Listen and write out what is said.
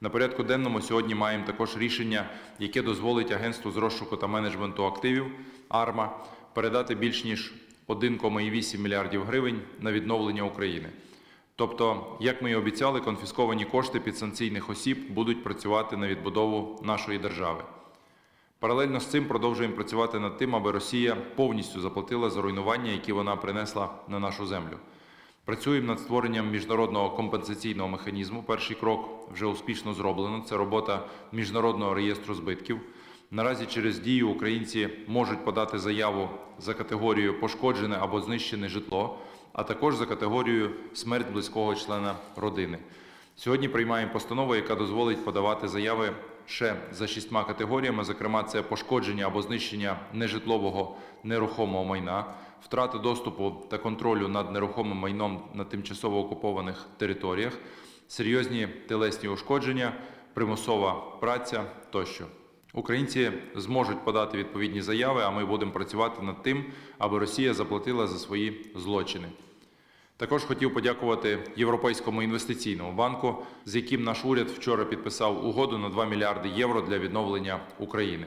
На порядку денному сьогодні маємо також рішення, яке дозволить агентству з розшуку та менеджменту активів АРМА передати більш ніж 1,8 мільярдів гривень на відновлення України. Тобто, як ми і обіцяли, конфісковані кошти підсанкційних осіб будуть працювати на відбудову нашої держави. Паралельно з цим продовжуємо працювати над тим, аби Росія повністю заплатила за руйнування, які вона принесла на нашу землю. Працюємо над створенням міжнародного компенсаційного механізму. Перший крок вже успішно зроблено. Це робота міжнародного реєстру збитків. Наразі через дію українці можуть подати заяву за категорією пошкоджене або знищене житло, а також за категорією смерть близького члена родини. Сьогодні приймаємо постанову, яка дозволить подавати заяви ще за шістьма категоріями. Зокрема, це пошкодження або знищення нежитлового нерухомого майна, втрата доступу та контролю над нерухомим майном на тимчасово окупованих територіях, серйозні телесні ушкодження, примусова праця тощо. Українці зможуть подати відповідні заяви, а ми будемо працювати над тим, аби Росія заплатила за свої злочини. Також хотів подякувати Європейському інвестиційному банку, з яким наш уряд вчора підписав угоду на 2 мільярди євро для відновлення України.